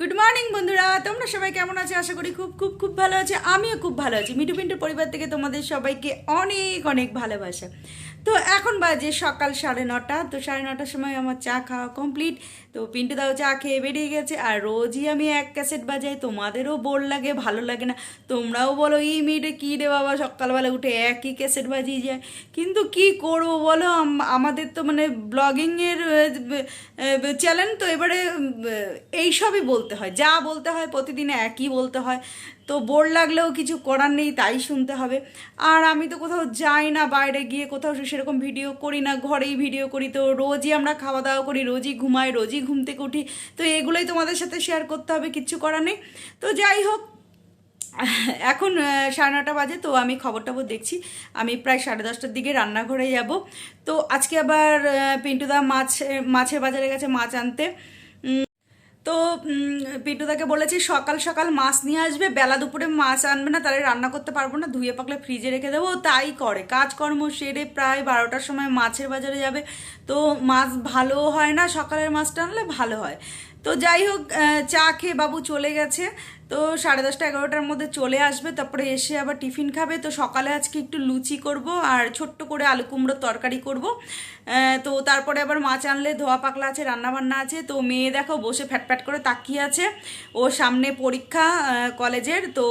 Good morning বন্ধুরা। তোমরা সবাই কেমন আছো? আশা করি খুব খুব খুব ভালো আছে। আমিও খুব ভালো আছি। মিঠু পিন্টু পরিবার থেকে তোমাদের সবাইকে অনেক অনেক ভালোবাসা। তো এখন বাজে সকাল সাড়ে নটা। তো সাড়ে নটার সময় আমার চা খাওয়া কমপ্লিট তো পিন্টু দাও চা খেয়ে বেরিয়ে গেছে। আর রোজই আমি এক ক্যাসেট বাজাই। তোমাদেরও বোর লাগে, ভালো লাগে না। তোমরাও বলো, এই মেয়েটা কী রে বাবা? সকালবেলা উঠে একই ক্যাসেট বাজিয়ে যায়। কিন্তু কি করব বলো? আমাদের তো মানে ব্লগিংয়ের চ্যানেল তো এবারে এইসবই বলতে হয়। যা বলতে হয় প্রতিদিন একই বলতে হয়। তো বোর লাগলেও কিছু করার নেই, তাই শুনতে হবে। আর আমি তো কোথাও যাই না, বাইরে গিয়ে কোথাও সেরকম ভিডিও করি না, ঘরেই ভিডিও করি। তো রোজই আমরা খাওয়া দাওয়া করি, রোজই ঘুমাই, রোজই ঘুম থেকে উঠি। তো এগুলোই তোমাদের সাথে শেয়ার করতে হবে কিচ্ছু করার নেই। তো যাই হোক, এখন সাড়ে নটা বাজে, তো আমি খবর টবর দেখছি। আমি প্রায় সাড়ে দশটার দিকে রান্নাঘরে যাব। তো আজকে আবার পিন্টুদা মাছ, মাছের বাজারে গেছে মাছ আনতে। তো পিন্টু তাকে বলেছি, সকাল সকাল মাছ নিয়ে আসবে, বেলা দুপুরে মাছ আনবে না, তাহলে রান্না করতে পারব না, ধুয়ে পাকলে ফ্রিজে রেখে দেবো তাই করে, কাজকর্ম সেরে প্রায় বারোটার সময় মাছের বাজারে যাবে, তো মাছ ভালো হয় না, সকালের মাছটা আনলে ভালো হয়। তো যাই হোক চা খেয়ে বাবু চলে গেছে। তো সাড়ে দশটা এগারোটার মধ্যে চলে আসবে তারপরে এসে আবার টিফিন খাবে। তো সকালে আজকে একটু লুচি করব আর ছোট্ট করে আলু কুমড়োর তরকারি করব। তো তারপরে আবার মাছ আনলে ধোয়া পাকলা আছে রান্না বান্না আছে। তো মেয়ে দেখো বসে ফ্যাটফ্যাট করে তাকিয়ে আছে। ও সামনে পরীক্ষা কলেজের। তো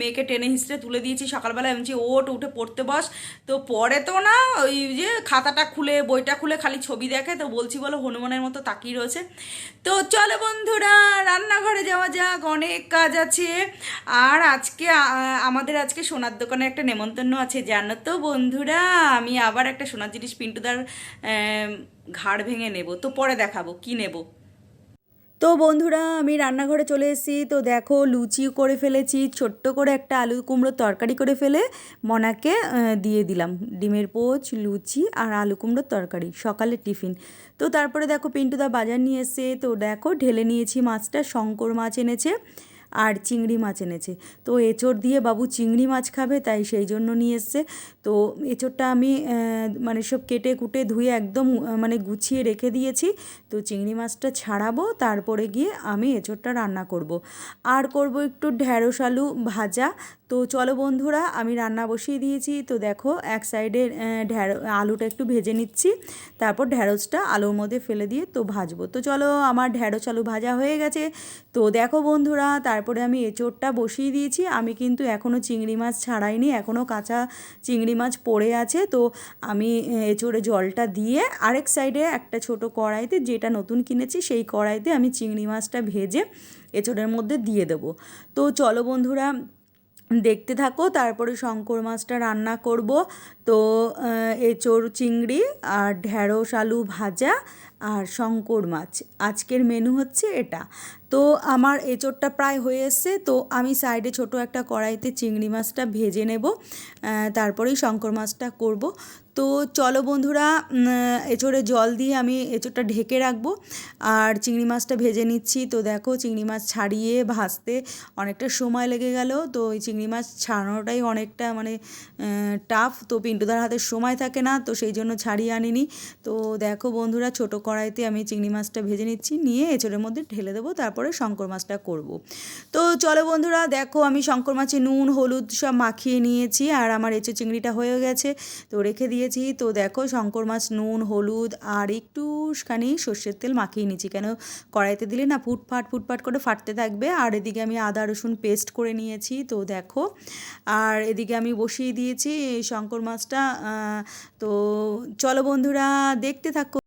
মেয়েকে টেনে হিসড়ে তুলে দিয়েছি সকালবেলা আমি বলছি, ওঠ উঠে পড়তে বস। তো পরে তো না ওই যে খাতাটা খুলে বইটা খুলে খালি ছবি দেখে। তো বলছি বলো হনুমানের মতো তাকিয়ে রয়েছে। তো চলো বন্ধুরা, রান্নাঘরে যাওয়া যাক, অনেক কাজ আছে। আর আজকে আমাদের আজকে সোনার দোকানে একটা নেমন্তন্ন আছে, জানো তো বন্ধুরা? আমি আবার একটা সোনার জিনিস পিন্টুদার ঘাড় ভেঙে নেব। তো পরে দেখাবো, কি নেব? তো বন্ধুরা, আমি রান্নাঘরে চলে এসেছি। তো দেখো লুচি করে ফেলেছি, ছোট্ট করে একটা আলু কুমড়োর তরকারি করে ফেলে মনাকে দিয়ে দিলাম। ডিমের পোচ, লুচি আর আলু কুমড়োর তরকারি সকালে টিফিন। তো তারপরে দেখো, পিন্টুদা বাজার নিয়ে এসে তো দেখো, ঢেলে নিয়েছি মাছটা, শঙ্কর মাছ এনেছে। আর চিংড়ি মাছ এনেছে। তো এঁচড় দিয়ে বাবু চিংড়ি মাছ খাবে, তাই সেই জন্য নিয়ে এসছে। তো এঁচড়টা আমি মানে সব কেটে কুটে ধুয়ে একদম মানে গুছিয়ে রেখে দিয়েছি। তো চিংড়ি মাছটা ছাড়াবো, তারপরে গিয়ে আমি এঁচড়টা রান্না করব। আর করব একটু ঢ্যাঁড়স আলু ভাজা। তো চলো বন্ধুরা, আমি রান্না বসিয়ে দিয়েছি। তো দেখো, এক সাইডে ঢ্যাঁড়, আলুটা একটু ভেজে নিচ্ছি। তারপর ঢ্যাঁড়সটা আলুর মধ্যে ফেলে দিয়ে তো ভাজবো। তো চলো, আমার ঢ্যাঁড়স আলু ভাজা হয়ে গেছে। তো দেখো বন্ধুরা, তারপরে আমি এঁচোড়টা বসিয়ে দিয়েছি। আমি কিন্তু এখনও চিংড়ি মাছ ছাড়াইনি এখনও কাঁচা চিংড়ি মাছ পড়ে আছে। তো আমি এঁচোড়ে জলটা দিয়ে আরেক সাইডে একটা ছোট কড়াইতে যেটা নতুন কিনেছি, সেই কড়াইতে আমি চিংড়ি মাছটা ভেজে এঁচোড়ের মধ্যে দিয়ে দেবো। তো চলো বন্ধুরা দেখতে থাকো, তারপরে শঙ্কর মাছটা রান্না করব। তো এঁচোড় চিংড়ি আর ঢ্যাঁড়স আলু ভাজা আর শঙ্কর মাছ। আজকের মেনু হচ্ছে এটা। তো আমার এঁচোড়টা প্রায় হয়ে এসছে, তো আমি সাইডে ছোট একটা কড়াইতে চিংড়ি মাছটা ভেজে নেব তারপরেই শঙ্কর মাছটা করব। তো চলো বন্ধুরা এঁচোড়ে জল দিয়ে আমি এঁচোড়টা ঢেকে রাখব, আর চিংড়ি মাছটা ভেজে নিচ্ছি। তো দেখো চিংড়ি মাছ ছাড়িয়ে ভাজতে অনেকটা সময় লেগে গেল, তো ওই চিংড়ি মাছ ছাড়ানোটাই অনেকটা মানে টাফ তো পিন্টুদার হাতে সময় থাকে না, তো সেই জন্য ছাড়িয়ে আনিনি। তো দেখো বন্ধুরা, ছোট কড়াইতে আমি চিংড়ি মাছটা ভেজে নিচ্ছি, নিয়ে এঁচোড়ের মধ্যে ঢেলে দেবো, তারপরে শঙ্কর মাছটা করব। তো চলো বন্ধুরা, দেখো আমি শঙ্কর মাছে নুন, হলুদ সব মাখিয়ে নিয়েছি আর আমার এঁচো চিংড়িটা হয়ে গেছে, তো রেখে দিয়েছি। তো দেখো শঙ্কর মাছ নুন, হলুদ আর একটুখানি সর্ষের তেল মাখিয়ে নিয়েছি। কেন কড়াইতে দিলে না ফুটফাট ফুটফাট করে ফাটতে থাকবে। আর এদিকে আমি আদা, রসুন পেস্ট করে নিয়েছি, তো দেখো। আর এদিকে আমি বসিয়ে দিয়েছি শঙ্কর মাছটা তো চলো বন্ধুরা, দেখতে থাকো।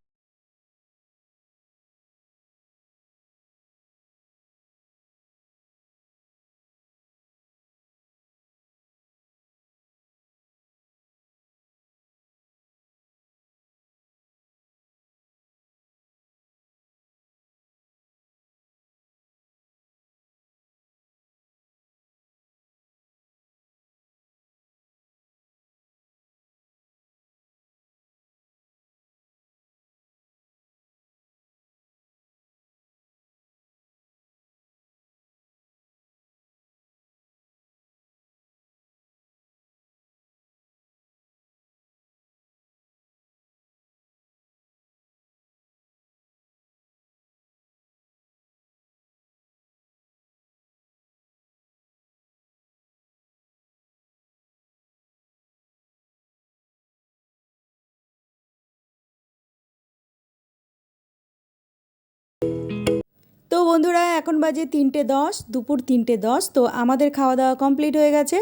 তো বন্ধুরা, এখন বাজে তিনটে দশ, দুপুর তিনটে দশ, তো আমাদের খাওয়া দাওয়া কমপ্লিট হয়ে গেছে।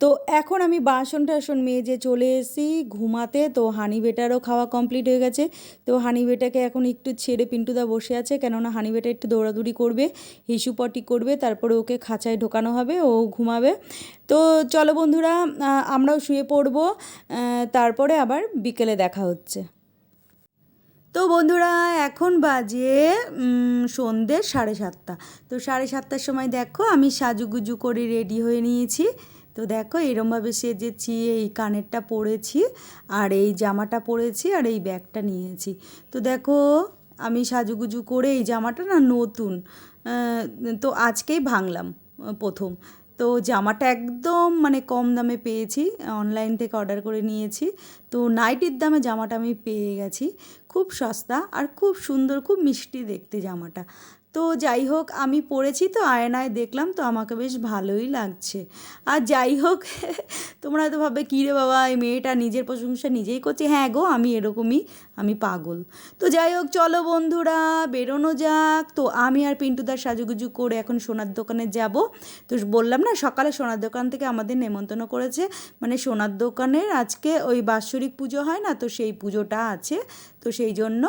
তো এখন আমি বাসন টাসন মেজে চলে এসেছি ঘুমাতে, তো হানি বেটারও খাওয়া কমপ্লিট হয়ে গেছে। তো হানি বেটাকে এখন একটু ছেড়ে পিন্টুদা বসে আছে, কেননা হানি বেটা একটু দৌড়াদৌড়ি করবে হিসুপটি করবে, তারপরে ওকে খাঁচায় ঢোকানো হবে, ও ঘুমাবে। তো চলো বন্ধুরা আমরাও শুয়ে পড়ব তারপরে আবার বিকেলে দেখা হচ্ছে। তো বন্ধুরা, এখন বাজে সন্ধ্যে সাড়ে সাতটা। তো সাড়ে সাতটার সময় দেখো, আমি সাজুগুজু করে রেডি হয়ে নিয়েছি। তো দেখো, এরমভাবে সেজেছি, এই কানেরটা পরেছি, আর এই জামাটা পরেছি, আর এই ব্যাগটা নিয়েছি। তো দেখো, আমি সাজুগুজু করে এই জামাটা না নতুন তো আজকেই ভাঙলাম, প্রথম। তো জামাটা একদম মানে কম দামে পেয়েছি অনলাইন থেকে অর্ডার করে নিয়েছি। তো নাইটির দামে জামাটা আমি পেয়ে গেছি। খুব সস্তা আর খুব সুন্দর, খুব মিষ্টি দেখতে জামাটা। তো যাই হোক, আমি পড়েছি তো আয়নায় দেখলাম, তো আমাকে বেশ ভালোই লাগছে। আর যাই হোক, তোমরা হয়তো ভাবে কী রে বাবা, এই মেয়েটা নিজের প্রশংসা নিজেই করছে? হ্যাঁ গো, আমি এরকমই, আমি পাগল। তো যাই হোক, চলো বন্ধুরা, বেরোনো যাক। তো আমি আর পিন্টুদার সাজুগুজু করে এখন সোনার দোকানে যাব। তো বললাম না, সকালে সোনার দোকান থেকে আমাদের নেমন্তন্ন করেছে। মানে সোনার দোকানের আজকে ওই বাৎসরিক পুজো হয় না, তো সেই পুজোটা আছে। তো সেই জন্য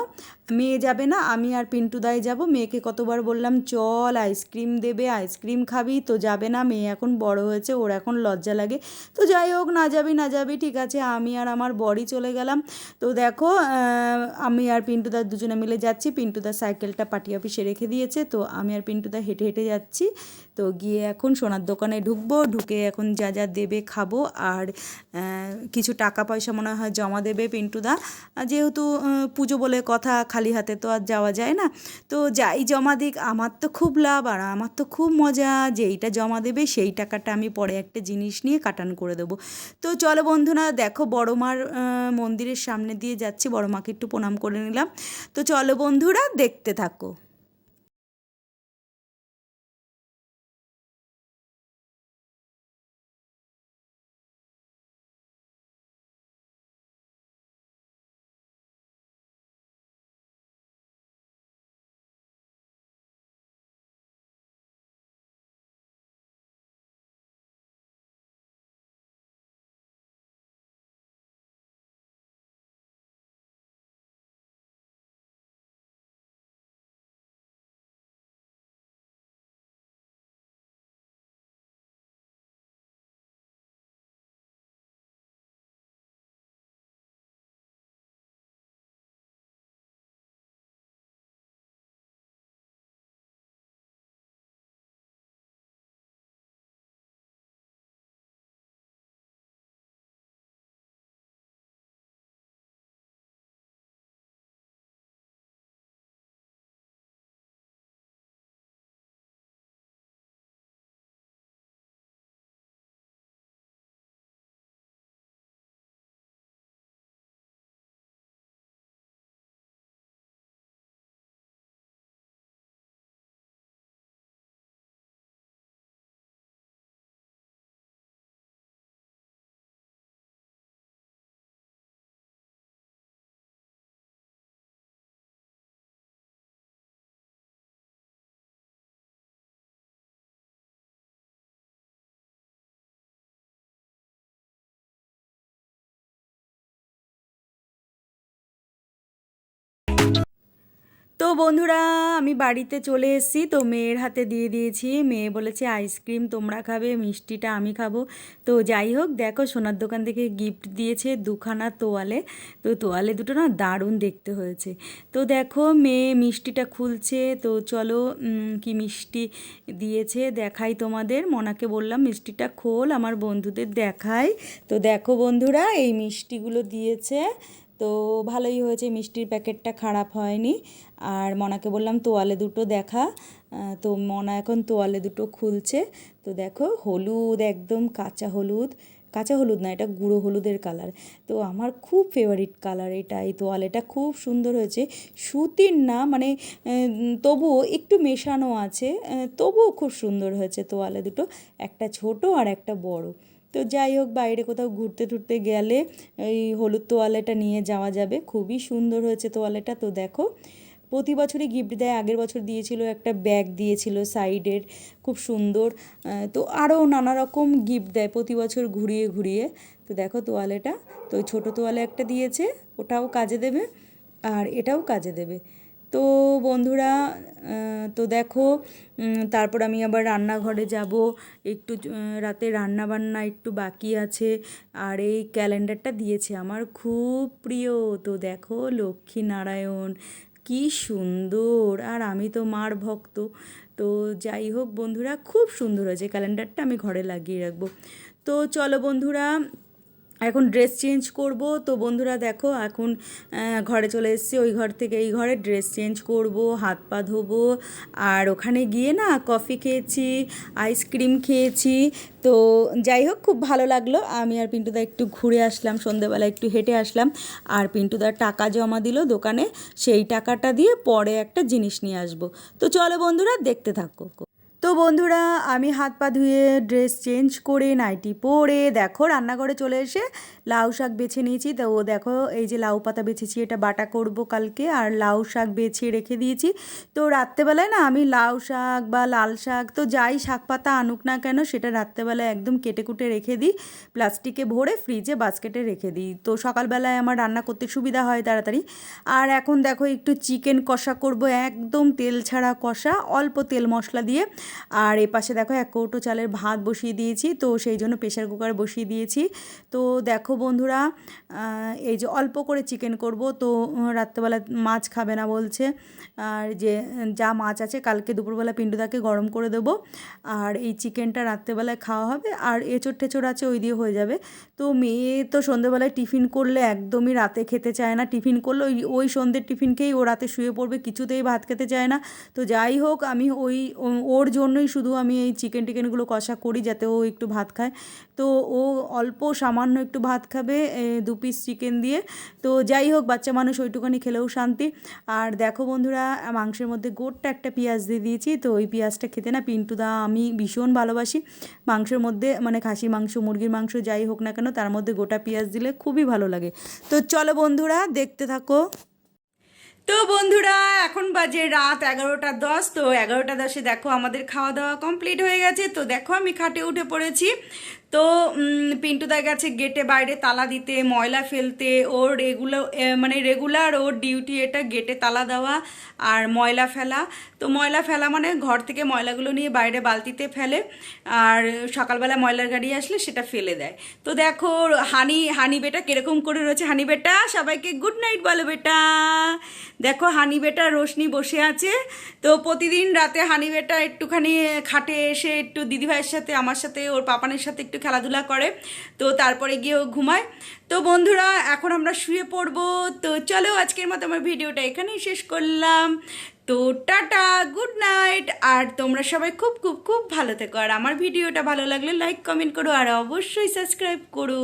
মেয়ে যাবে না, আমি আর পিন্টুদাই যাব। মেয়েকে কতবার বললাম, চল আইসক্রিম দেবে, আইসক্রিম খাবি। তো যাবে না, মেয়ে এখন বড় হয়েছে, ওর এখন লজ্জা লাগে। তো যাই হোক, না যাবি না যাবি, ঠিক আছে, আমি আর আমার বড়ি চলে গেলাম। তো দেখো আমি আর পিন্টুদা দুজনে মিলে যাচ্ছি পিন্টুদার সাইকেলটা পার্টি অফিসে রেখে দিয়েছে, তো আমি আর পিন্টুদা হেঁটে হেঁটে যাচ্ছি। তো গিয়ে এখন সোনার দোকানে ঢুকবো, ঢুকে এখন যা যা দেবে খাব, আর কিছু টাকা পয়সা মনে হয় জমা দেবে পিন্টুদা যেহেতু পুজো বলে কথা খালি হাতে তো আর যাওয়া যায় না। তো যাই জমা দিক, আমার তো খুব লাভ আর আমার তো খুব মজা। যেইটা জমা দেবে সেই টাকাটা আমি পরে একটা জিনিস নিয়ে কাটান করে দেবো। তো চলো বন্ধুরা, দেখো বড় মার মন্দিরের সামনে দিয়ে যাচ্ছি। বড় মাকে একটু প্রণাম করে নিলাম। তো চলো বন্ধুরা, দেখতে থাকো। তো বন্ধুরা, আমি বাড়িতে চলে এসেছি। তো মেয়ের হাতে দিয়ে দিয়েছি। মেয়ে বলেছে, আইসক্রিম তোমরা খাবে, মিষ্টিটা আমি খাব। তো যাই হোক, দেখো সোনার দোকান থেকে গিফট দিয়েছে দুখানা তোয়ালে। তো তোয়ালে দুটো না দারুণ দেখতে হয়েছে। তো দেখো, মেয়ে মিষ্টিটা খুলছে। তো চলো কি মিষ্টি দিয়েছে দেখাই তোমাদের। মনাকে বললাম, মিষ্টিটা খোল, আমার বন্ধুদের দেখাই। তো দেখো বন্ধুরা, এই মিষ্টিগুলো দিয়েছে। তো ভালোই হয়েছে, মিষ্টির প্যাকেটটা খারাপ হয়নি। আর মনাকে বললাম, তোয়ালে দুটো দেখা। তো মনা এখন তোয়ালে দুটো খুলছে। তো দেখো, হলুদ, একদম কাঁচা হলুদ। কাঁচা হলুদ না, এটা গুঁড়ো হলুদের কালার। তো আমার খুব ফেভারিট কালার এটা, এই তোয়ালেটা। খুব সুন্দর হয়েছে। সুতির না মানে তবুও একটু মেশানো আছে। তবুও খুব সুন্দর হয়েছে তোয়ালে দুটো। একটা ছোট আর একটা বড়। তো যাই হোক, বাইরে কোথাও ঘুরতে টুরতে গেলে এই হলুদ তোয়ালেটা নিয়ে যাওয়া যাবে। খুবই সুন্দর হয়েছে তোয়ালেটা, তো দেখো। প্রতি বছরই গিফট দেয়, আগের বছর দিয়েছিল, একটা ব্যাগ দিয়েছিল সাইডের, খুব সুন্দর। তো আরও নানা রকম গিফট দেয় প্রতি বছর ঘুরিয়ে ঘুরিয়ে। তো দেখো তোয়ালেটা, তো ছোটো তোয়ালে একটা দিয়েছে, ওটাও কাজে দেবে, আর এটাও কাজে দেবে। তো বন্ধুরা তো দেখো তারপর আমি আবার রান্নাঘরে যাব। একটু রাতে রান্না বান্না একটু বাকি আছে। আর এই ক্যালেন্ডারটা দিয়েছে আমার খুব প্রিয়। তো দেখো লক্ষ্মী নারায়ণ কি সুন্দর। আর আমি তো মার ভক্ত। তো যাই হোক বন্ধুরা, খুব সুন্দর হয়েছে। ক্যালেন্ডারটা আমি ঘরে লাগিয়ে রাখব। তো চলো বন্ধুরা এখন ড্রেস চেঞ্জ করব। তো বন্ধুরা দেখো, এখন ঘরে চলে এসেছি। ওই ঘর থেকে এই ঘরে ড্রেস চেঞ্জ করব, হাত পা ধোবো। আর ওখানে গিয়ে না কফি খেয়েছি আইসক্রিম খেয়েছি। তো যাই হোক, খুব ভালো লাগল। আমি আর পিন্টুদা একটু ঘুরে আসলাম সন্ধেবেলা একটু হেঁটে আসলাম। আর পিন্টুদার টাকা জমা দিল দোকানে, সেই টাকাটা দিয়ে পরে একটা জিনিস নিয়ে আসব। তো চলো বন্ধুরা, দেখতে থাকো। তো বন্ধুরা, আমি হাত পা ধুয়ে ড্রেস চেঞ্জ করে নাইটি পরে দেখো রান্নাঘরে চলে এসে লাউ শাক বেছে নিয়েছি। তো ও দেখো এই যে লাউ পাতা বেছেছি, এটা বাটা করব কালকে আর লাউ শাক বেছে রেখে দিয়েছি। তো রাত্রেবেলায় না আমি লাউ শাক বা লাল শাক তো যাই শাক পাতা আনুক না কেন সেটা রাত্রেবেলায় একদম কেটে কুটে রেখে দিই। প্লাস্টিকে ভরে ফ্রিজে বাস্কেটে রেখে দিই। তো সকালবেলায় আমার রান্না করতে সুবিধা হয় তাড়াতাড়ি। আর এখন দেখো একটু চিকেন কষা করব, একদম তেল ছাড়া কষা, অল্প তেল মশলা দিয়ে। আর এ পাশে দেখো এক কৌটো চালের ভাত বসিয়ে দিয়েছি, তো সেই জন্য প্রেশার কুকার বসিয়ে দিয়েছি। তো দেখো বন্ধুরা এই যে অল্প করে চিকেন করব, তো রাত্রেবেলা মাছ খাবে না বলছে। আর যে যা মাছ আছে, কালকে দুপুরবেলা পিণ্ডুদাকে গরম করে দেবো। আর এই চিকেনটা রাত্রেবেলায় খাওয়া হবে, আর এঁচোড় টেচোড় আছে ওই দিয়ে হয়ে যাবে। তো মেয়ে তো সন্ধেবেলায় টিফিন করলে একদমই রাতে খেতে চায় না। টিফিন করলে ওই ওই সন্ধ্যের টিফিন খেয়েই ও রাতে শুয়ে পড়বে, কিছুতেই ভাত খেতে চায় না। তো যাই হোক, আমি ওই, ওর জন্যই শুধু আমি এই চিকেন টিকেনগুলো কষা করি যাতে ও একটু ভাত খায়। তো ও অল্প সামান্য একটু ভাত খাবে দু পিস চিকেন দিয়ে। তো যাই হোক, বাচ্চা মানুষ ওইটুখানি খেলেও শান্তি। আর দেখো বন্ধুরা, মাংসের মধ্যে গোটটা একটা পেঁয়াজ দিয়ে দিয়েছি। তো ওই পেঁয়াজটা খেতে না পিন্টুদা আমি ভীষণ ভালোবাসি। মাংসের মধ্যে মানে খাসি মাংস, মুরগির মাংস যাই হোক না কেন, তার মধ্যে গোটা পেঁয়াজ দিলে খুবই ভালো লাগে। তো চলো বন্ধুরা, দেখতে থাকো। তো বন্ধুরা এখন বাজে রাত এগারোটা দশ তো এগারোটা দশে দেখো আমাদের খাওয়া দাওয়া কমপ্লিট হয়ে গেছে। তো দেখো আমি খাটে উঠে পড়েছি। তো উম, পিন্টুদার কাছে গেটে বাইরে তালা দিতে ময়লা ফেলতে ওর রেগুলার মানে রেগুলার ওর ডিউটি এটা গেটে তালা দেওয়া আর ময়লা ফেলা। তো ময়লা ফেলা মানে ঘর থেকে ময়লাগুলো নিয়ে বাইরে বালতিতে ফেলে আর সকালবেলা ময়লার গাড়ি আসলে সেটা ফেলে দেয়। তো দেখো হানি হানি বেটা কীরকম করে রয়েছে। হানি বেটা সবাইকে গুড নাইট বলো বেটা। দেখো হানি বেটা রোশনি বসে আছে। তো প্রতিদিন রাতে হানি বেটা একটুখানি খাটে এসে একটু দিদিভাইয়ের সাথে, আমার সাথে, ওর পাপানের সাথে একটু খেলাধুলা করে। তো তারপরে গিয়ে ও ঘুমায়। তো বন্ধুরা, এখন আমরা শুয়ে পড়ব। তো চলো আজকের মতো আমার ভিডিওটা এখানেই শেষ করলাম। তো টাটা, গুড নাইট। আর তোমরা সবাই খুব খুব খুব ভালো থেকো। আর আমার ভিডিওটা ভালো লাগলে লাইক, কমেন্ট করো। আর অবশ্যই সাবস্ক্রাইব করো।